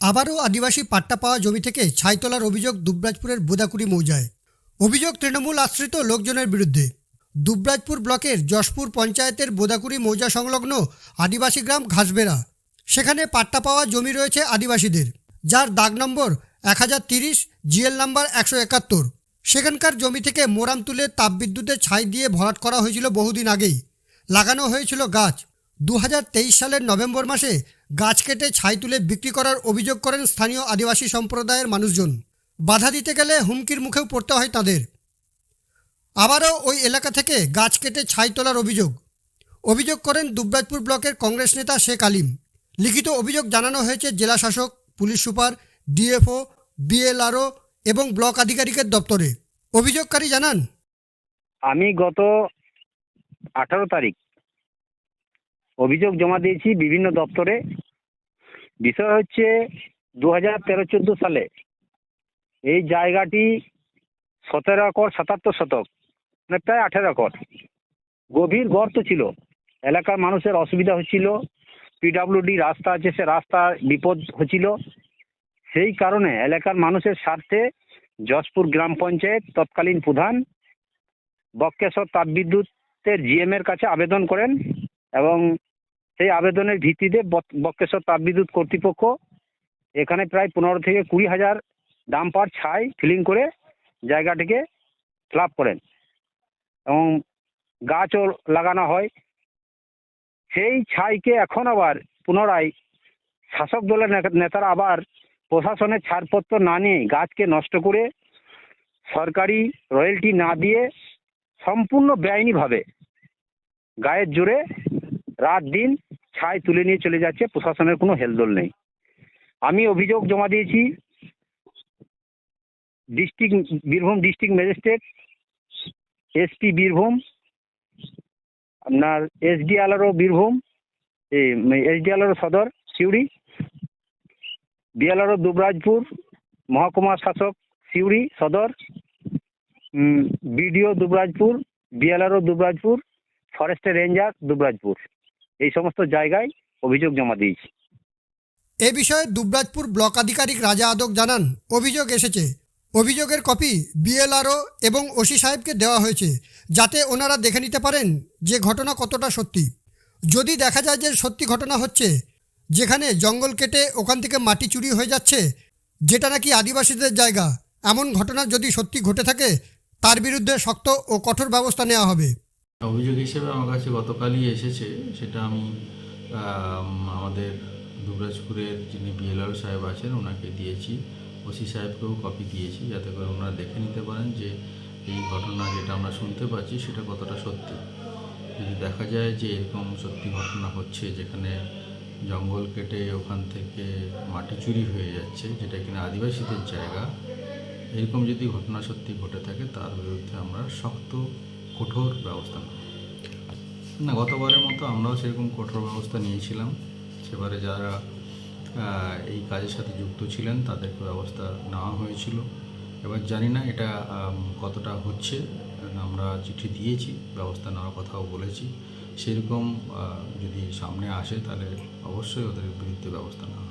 আবারও আদিবাসী পাট্টা পাওয়া জমি থেকে ছাই তোলার অভিযোগ দুবরাজপুরের বোদাকুড়ি মৌজায়। অভিযোগ তৃণমূল আশ্রিত লোকজনের বিরুদ্ধে। দুবরাজপুর ব্লকের যশপুর পঞ্চায়েতের বোদাকুড়ি মৌজা সংলগ্ন আদিবাসী গ্রাম ঘাসবেড়া। সেখানে পাট্টা পাওয়া জমি রয়েছে আদিবাসীদের, যার দাগ নম্বর এক হাজার তিরিশ, জিএল নাম্বার একশো একাত্তর। সেখানকার জমি থেকে মোরাম তুলে তাপবিদ্যুতের ছাই দিয়ে ভরাট করা হয়েছিল বহুদিন আগেই। লাগানো হয়েছিল গাছ। দু হাজার তেইশ সালের নভেম্বর মাসে গাছ কেটে ছাই তুলে বিক্রি করার অভিযোগ করেন স্থানীয় আদিবাসী সম্প্রদায়ের মানুষজন। বাধা দিতে গেলে হুমকির মুখেও পড়তে হয় তাদের। আবারও ওই এলাকা থেকে গাছ কেটে ছাই তোলার অভিযোগ। অভিযোগ করেন দুবরাজপুর ব্লকের কংগ্রেস নেতা শেখ আলিম। লিখিত অভিযোগ জানানো হয়েছে জেলা শাসক পুলিশ সুপার, ডিএফও, বিএলআরও এবং ব্লক আধিকারিকের দপ্তরে। অভিযোগকারী জানান, আমি গত আঠারো তারিখ অভিযোগ জমা দিয়েছি বিভিন্ন দপ্তরে। বিষয় হচ্ছে দু হাজার তেরো চোদ্দ সালে এই জায়গাটি সতেরো একর, সাতাত্তর শতক মানে প্রায় আঠেরো একর। গভীর গর্ত ছিল। এলাকার মানুষের অসুবিধা হচ্ছিল। পিডাব্লিউডি রাস্তা আছে, সে রাস্তা বিপদ হচ্ছিল। সেই কারণে এলাকার মানুষের স্বার্থে যশপুর গ্রাম পঞ্চায়েত তৎকালীন প্রধান বক্কেশ্বর তাপবিদ্যুতের জিএম এর কাছে আবেদন করেন এবং সেই আবেদনের ভিত্তিতে বক- বক্কেশ্বর তাপবিদ্যুৎ কর্তৃপক্ষ এখানে প্রায় পনেরো থেকে কুড়ি হাজার ডাম্পার ছাই ফিলিং করে জায়গাটিকে ফ্লাপ করেন এবং গাছও লাগানো হয়। সেই ছাইকে এখন আবার পুনরায় শাসক দলের নেতা- নেতারা আবার প্রশাসনের ছাড়পত্র না নিয়ে গাছকে নষ্ট করে সরকারি রয়্যালটি না দিয়ে সম্পূর্ণ বেআইনিভাবে গায়ের জোরে রাত দিন ছাই তুলে নিয়ে চলে যাচ্ছে, প্রশাসনের কোনো হেলদোল নেই। আমি অভিযোগ জমা দিয়েছি, district Birbhum district magistrate, SP Birbhum, আপনার এসডিএলআরও বীরভূম এসডিএলআরও সদর, সিউড়ি, বিএলআরও দুবরাজপুর মহকুমা শাসক, সিউড়ি সদর বিডিও দুবরাজপুর, বিএলআরও দুবরাজপুর, ফরেস্টের রেঞ্জার দুবরাজপুর। এই সমস্ত জায়গায় অভিযোগ জমা দিয়েছি। এ বিষয়ে দুবরাজপুর ব্লক আধিকারিক রাজা আদক জানান, অভিযোগ এসেছে। অভিযোগের কপি বিএলআরও এবং ওসি সাহেবকে দেওয়া হয়েছে, যাতে ওনারা দেখে নিতে পারেন যে ঘটনা কতটা সত্যি। যদি দেখা যায় যে সত্যি ঘটনা হচ্ছে, যেখানে জঙ্গল কেটে ওখান থেকে মাটি চুরি হয়ে যাচ্ছে, যেটা নাকি আদিবাসীদের জায়গা, এমন ঘটনা যদি সত্যি ঘটে থাকে, তার বিরুদ্ধে শক্ত ও কঠোর ব্যবস্থা নেওয়া হবে। অভিযোগ হিসেবে আমার কাছে গতকালই এসেছে। সেটা আমি আমাদের দুবরাজপুরের যিনি বিএলআর সাহেব আছেন, ওনাকে দিয়েছি। ওসি সাহেবকেও কপি দিয়েছি, যাতে করে ওনারা দেখে নিতে পারেন যে এই ঘটনা যেটা আমরা শুনতে পাচ্ছি, সেটা কতটা সত্যি। যদি দেখা যায় যে এরকম সত্যি ঘটনা হচ্ছে, যেখানে জঙ্গল কেটে ওখান থেকে মাটি চুরি হয়ে যাচ্ছে, যেটা কিনা আদিবাসীদের জায়গা, এরকম যদি ঘটনা সত্যি ঘটে থাকে, তার বিরুদ্ধে আমরা শক্ত কঠোর ব্যবস্থা। না, গতবারের মতো আমরাও সেরকম কঠোর ব্যবস্থা নিয়েছিলাম। সেবারে যারা এই কাজের সাথে যুক্ত ছিলেন, তাদেরকে ব্যবস্থা নেওয়া হয়েছিল। এবার জানি না এটা কতটা হচ্ছে। আমরা চিঠি দিয়েছি, ব্যবস্থা নেওয়ার কথাও বলেছি। সেরকম যদি সামনে আসে, তাহলে অবশ্যই ওদের বিরুদ্ধে ব্যবস্থা নেওয়া